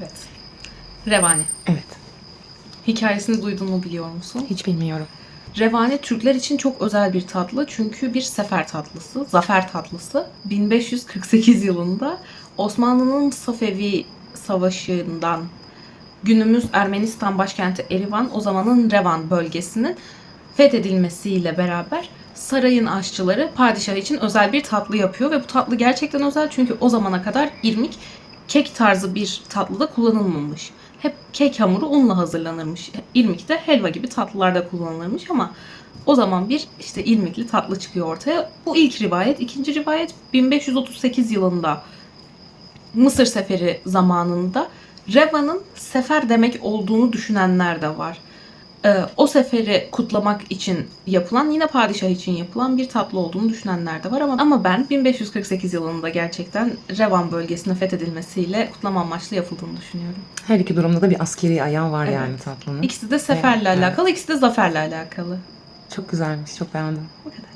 Evet. Revani. Evet. Hikayesini duydun mu biliyor musun? Hiç bilmiyorum. Revani Türkler için çok özel bir tatlı çünkü bir sefer tatlısı, zafer tatlısı. 1548 yılında Osmanlı'nın Safevi Savaşı'ndan günümüz Ermenistan başkenti Erivan, o zamanın Revan bölgesinin fethedilmesiyle beraber sarayın aşçıları padişah için özel bir tatlı yapıyor ve bu tatlı gerçekten özel çünkü o zamana kadar irmik kek tarzı bir tatlıda kullanılmamış. Hep kek hamuru unla hazırlanırmış. İrmik de helva gibi tatlılarda kullanılırmış ama o zaman bir işte irmikli tatlı çıkıyor ortaya. Bu ilk rivayet. İkinci rivayet 1538 yılında Mısır seferi zamanında Reva'nın sefer demek olduğunu düşünenler de var. Ee, o seferi kutlamak için yapılan, yine padişah için yapılan bir tatlı olduğunu düşünenler de var ama ama ben 1548 yılında gerçekten Revan bölgesinin fethedilmesiyle kutlama amaçlı yapıldığını düşünüyorum. Her iki durumda da bir askeri ayağı var Evet. yani tatlının. İkisi de seferle Evet, evet. alakalı, ikisi de zaferle alakalı. Çok güzelmiş. Çok beğendim. Bu kadar.